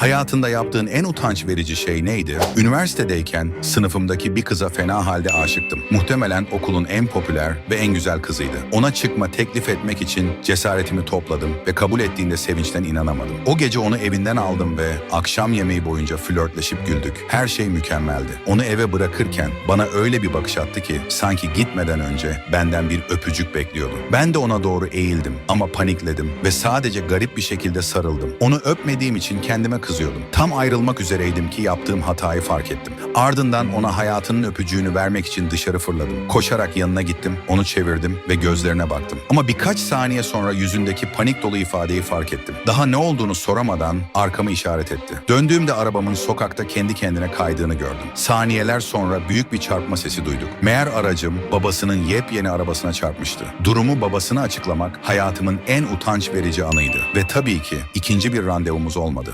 Hayatında yaptığın en utanç verici şey neydi? Üniversitedeyken sınıfımdaki bir kıza fena halde aşıktım. Muhtemelen okulun en popüler ve en güzel kızıydı. Ona çıkma teklif etmek için cesaretimi topladım ve kabul ettiğinde sevinçten inanamadım. O gece onu evinden aldım ve akşam yemeği boyunca flörtleşip güldük. Her şey mükemmeldi. Onu eve bırakırken bana öyle bir bakış attı ki sanki gitmeden önce benden bir öpücük bekliyordu. Ben de ona doğru eğildim ama panikledim ve sadece garip bir şekilde sarıldım. Onu öpmediğim için kendime kızıyordum. Tam ayrılmak üzereydim ki yaptığım hatayı fark ettim. Ardından ona hayatının öpücüğünü vermek için dışarı fırladım. Koşarak yanına gittim, onu çevirdim ve gözlerine baktım. Ama birkaç saniye sonra yüzündeki panik dolu ifadeyi fark ettim. Daha ne olduğunu soramadan arkamı işaret etti. Döndüğümde arabamın sokakta kendi kendine kaydığını gördüm. Saniyeler sonra büyük bir çarpma sesi duyduk. Meğer aracım babasının yepyeni arabasına çarpmıştı. Durumu babasına açıklamak hayatımın en utanç verici anıydı. Ve tabii ki ikinci bir randevumuz olmadı.